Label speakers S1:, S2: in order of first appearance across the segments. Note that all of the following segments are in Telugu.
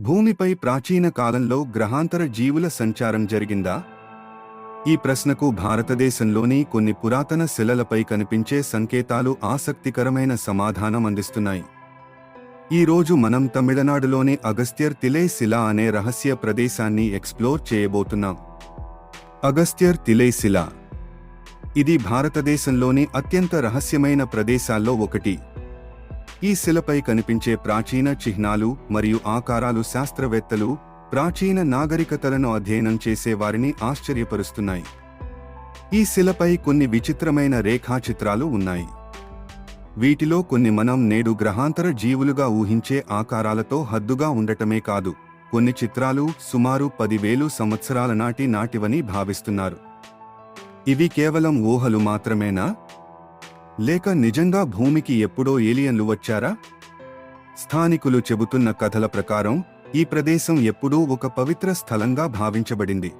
S1: భూమిపై ప్రాచీన కాలంలో గ్రహాంతర జీవుల సంచారం జరిగిందా? ఈ ప్రశ్నకు భారతదేశంలోని కొన్ని పురాతన శిలలపై కనిపించే సంకేతాలు ఆసక్తికరమైన సమాధానం అందిస్తున్నాయి. ఈ రోజు మనం తమిళనాడులోని అగస్త్యర్ తిలై శిల అనే రహస్య ప్రదేశాన్ని ఎక్స్ప్లోర్ చేయబోతున్నాం. అగస్త్యర్ తిలై శిల. ఇది భారతదేశంలోని అత్యంత రహస్యమైన ప్రదేశాల్లో ఒకటి. ఈ శిలపై కనిపించే ప్రాచీన చిహ్నాలు మరియు ఆకారాలు శాస్త్రవేత్తలు ప్రాచీన నాగరికతలను అధ్యయనం చేసే వారిని ఆశ్చర్యపరుస్తున్నాయి. ఈ శిలపై కొన్ని విచిత్రమైన రేఖాచిత్రాలు ఉన్నాయి. వీటిలో కొన్ని మనం నేడు గ్రహాంతర జీవులుగా ఊహించే ఆకారాలతో హద్దుగా ఉండటమే కాదు కొన్ని చిత్రాలు సుమారు పదివేలు సంవత్సరాల నాటి నాటివని భావిస్తున్నారు. ఇవి కేవలం ఊహలు మాత్రమేనా? లేక నిజంగా భూమికి ఎప్పుడో ఏలియన్లు వచ్చారా? స్థానికులు చెబుతున్న కథల ప్రకారం ఈ ప్రదేశం ఎప్పుడూ ఒక పవిత్ర స్థలంగా భావించబడింది.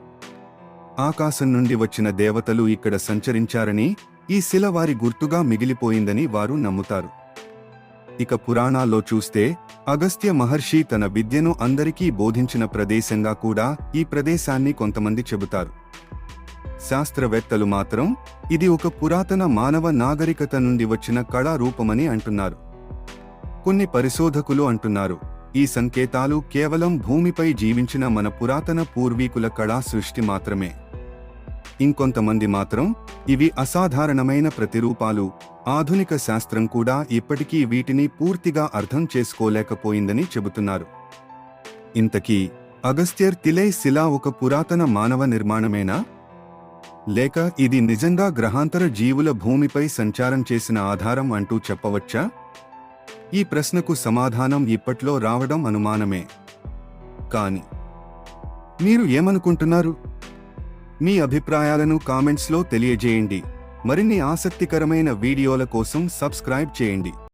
S1: ఆకాశం నుండి వచ్చిన దేవతలు ఇక్కడ సంచరించారని ఈ శిల వారి గుర్తుగా మిగిలిపోయిందని వారు నమ్ముతారు. ఇక పురాణాల్లో చూస్తే అగస్త్య మహర్షి తన విద్యను అందరికీ బోధించిన ప్రదేశంగా కూడా ఈ ప్రదేశాన్ని కొంతమంది చెబుతారు. శాస్త్రవేత్తలు మాత్రం ఇది ఒక పురాతన మానవ నాగరికత నుండి వచ్చిన కళారూపమని అంటున్నారు. కొన్ని పరిశోధకులు అంటున్నారు ఈ సంకేతాలు కేవలం భూమిపై జీవించిన మన పురాతన పూర్వీకుల కళా సృష్టి మాత్రమే. ఇంకొంతమంది మాత్రం ఇవి అసాధారణమైన ప్రతిరూపాలు ఆధునిక శాస్త్రం కూడా ఇప్పటికీ వీటిని పూర్తిగా అర్థం చేసుకోలేకపోయిందని చెబుతున్నారు. ఇంతకీ అగస్త్యర్ తిలై శిలా ఒక పురాతన మానవ నిర్మాణమేనా? లేక ఇది నిజంగా గ్రహాంతర జీవుల భూమిపై సంచారం చేసిన ఆధారం అంటూ చెప్పవచ్చా? ఈ ప్రశ్నకు సమాధానం ఇప్పట్లో రావడం అనుమానమే. కాని మీరు ఏమనుకుంటున్నారు? మీ అభిప్రాయాలను కామెంట్స్లో తెలియజేయండి. మరిన్ని ఆసక్తికరమైన వీడియోల కోసం సబ్స్క్రైబ్ చేయండి.